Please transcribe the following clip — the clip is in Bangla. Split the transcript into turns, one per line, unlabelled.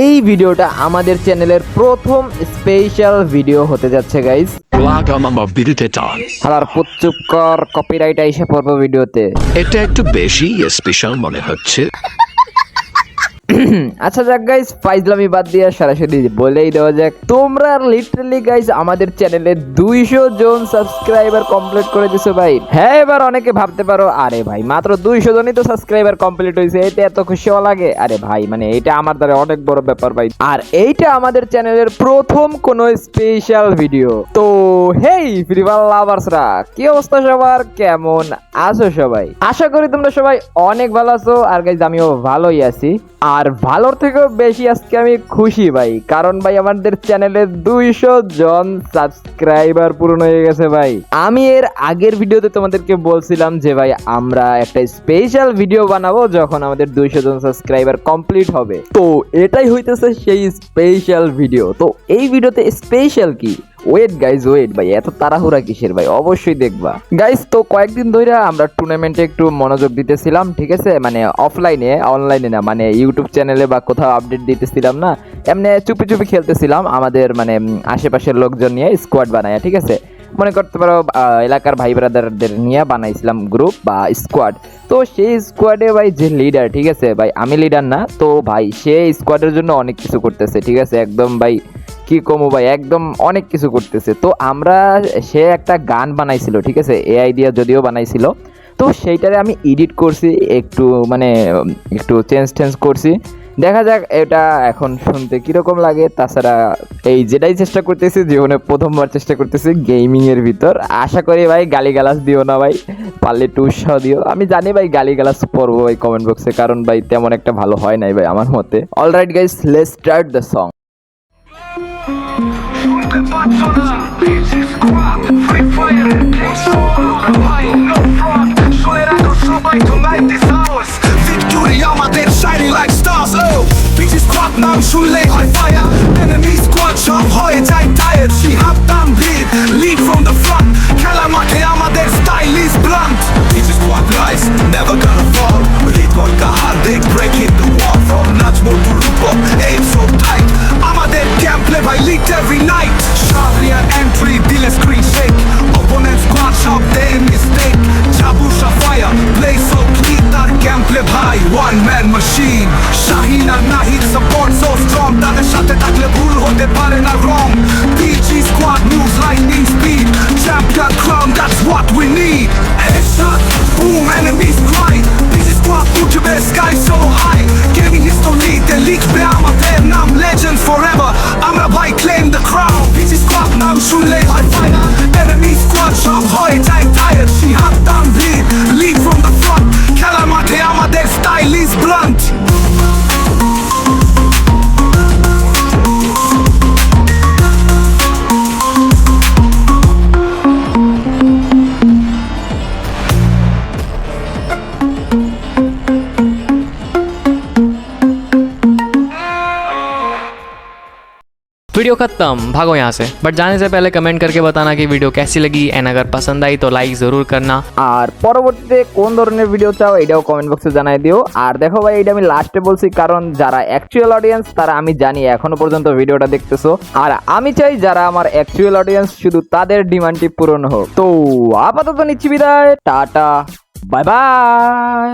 এই ভিডিওটা আমাদের চ্যানেলের প্রথম স্পেশাল ভিডিও হতে যাচ্ছে গাইজ কর কপিরাইট এসে পড়ব ভিডিওতে।
এটা একটু বেশি স্পেশাল মনে হচ্ছে।
আচ্ছা যাক গাইস ফাইজলামি বাদ দিয়ে সরাসরি বলেই দেওয়া যাক। তোমরা লিটারালি গাইস আমাদের চ্যানেলে দুইশো জন সাবস্ক্রাইবার কমপ্লিট করে দিছো ভাই। হ্যাঁ এবার অনেকে ভাবতে পারো, আরে ভাই, মাত্র দুইশো জনই তো সাবস্ক্রাইবার কমপ্লিট হয়েছে এতে এত খুশি লাগে? আরে ভাই মানে এটা আমার দ্বারা অনেক বড় ব্যাপার ভাই। আর এইটা আমাদের চ্যানেলের প্রথম কোন স্পেশাল ভিডিও তো হেই ফ্রিবাল লাভার্সরা কি অবস্থা সবার? কেমন আছো সবাই? আশা করি তোমরা সবাই অনেক ভালো আছো। আর গাইজ আমিও ভালোই আছি। আর ভালোর থেকেও বেশি আজকে আমি খুশি ভাই। কারণ ভাই আমাদের চ্যানেলে দুইশো জন সাবস্ক্রাইবার পূরণ হয়ে গেছে ভাই। আমি এর আগের ভিডিওতে তোমাদেরকে বলছিলাম যে ভাই, আমরা একটা স্পেশাল ভিডিও বানাবো যখন আমাদের দুইশো জন সাবস্ক্রাইবার কমপ্লিট হবে। তো এটাই হইতেছে সেই স্পেশাল ভিডিও তো এই ভিডিওতে স্পেশাল কি? ওয়েট গাইজ ওয়েট ভাই, এত তাড়াহুড়া কিসের ভাই? অবশ্যই দেখবা। গাইজ তো কয়েকদিন ধরে আমরা টুর্নামেন্টে একটু মনোযোগ দিতেছিলাম, ঠিক আছে? মানে অফলাইনে অনলাইনে না মানে ইউটিউব চ্যানেলে বা কোথাও আপডেট দিতেছিলাম না। এমনি চুপি চুপি খেলতেছিলাম আমাদের মানে আশেপাশের লোকজন নিয়ে স্কোয়াড বানায়, ঠিক আছে? মনে করতে পারো এলাকার ভাই ব্রাদারদের নিয়ে বানাইছিলাম গ্রুপ বা স্কোয়াড তো সেই স্কোয়াডে ভাই যে লিডার ঠিক আছে? ভাই, আমি লিডার না, তো ভাই, সে স্কোয়াডের জন্য অনেক কিছু করতেছে, ঠিক আছে? একদম ভাই কি কমো ভাই? একদম অনেক কিছু করতেছে। তো আমরা সে একটা গান বানাইছিল, ঠিক আছে? এআই দিয়ে যদিও বানাইছিল। তো সেইটারে আমি এডিট করছি, একটু মানে একটু চেঞ্জ টেঞ্জ করছি। দেখা যাক এটা এখন শুনতে কীরকম লাগে। তাছাড়া এই যেটাই চেষ্টা করতেছি, জীবনে প্রথমবার চেষ্টা করতেছি গেমিং এর ভিতর। আশা করি ভাই গালিগালাজ দিও না ভাই, পারলে একটু উৎসাহ দিও। আমি জানি ভাই গালিগালাজ পড়ব ভাই কমেন্ট বক্সে কারণ ভাই তেমন একটা ভালো হয় নাই ভাই আমার মতে।
Alright guys let's start the song Только пацана, this is Free fire, I no front, joera do somebody tonight this house all my dead shining like stars, oh Bitches crap, now shoelace camp play by lead every night Shabrian entry দিলে screen shake Opponent squad সব দেয় mistake Jabusha fire play so clean তার camp play ভাই one man machine শাহিন আর নাহিদ support so strong তাদের সাথে থাকলে ভুল হতে পারে না wrong PG squad moves lightning speed Champion crown that's what we need Headshot boom enemies cry PG squad উঠবে sky so high Gaming history তে লিখবে আমাদের নাম legends forever আমরা ভাই claim the crown PG squad নাম শুনলে হয় fire Enemy squad সব হয়ে যায় tired শিহাব তানভীর
वीडियो खत्म भागो यहाँ से बट जाने से पहले कमेंट करके बताना कि वीडियो कैसी लगी एंड अगर पसंद आई तो लाइक ज़रूर करना
আর পরবর্তীতে কোন ধরনের ভিডিও চাও এটাও কমেন্ট বক্সে জানাই দিও আর দেখো ভাই এটা আমি লাস্টে বলছি কারণ যারা অ্যাকচুয়াল অডিয়েন্স তারা আমি জানি এখনো পর্যন্ত ভিডিওটা দেখতেছো আর আমি চাই যারা আমার অ্যাকচুয়াল অডিয়েন্স শুধু তাদের ডিমান্ডটি পূরণ হোক তো আপাতত নিচ্ছি বিদায় টাটা বাই বাই